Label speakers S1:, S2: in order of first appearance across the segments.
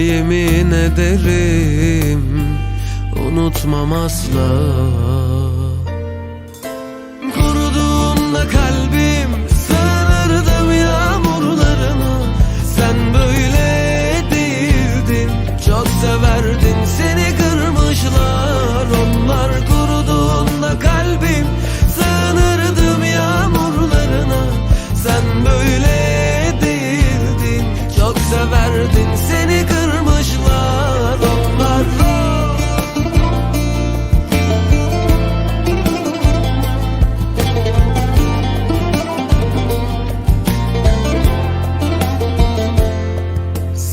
S1: Yemin ederim Unutmam asla. Kuruduğunda kalbim Sığınırdım yağmurlarına. Sen böyle değildin Çok severdin seni kırmışlar. Onlar kuruduğunda kalbim Sığınırdım yağmurlarına. Sen böyle değildin Çok severdin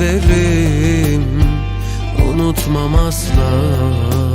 S1: Ederim Unutmam asla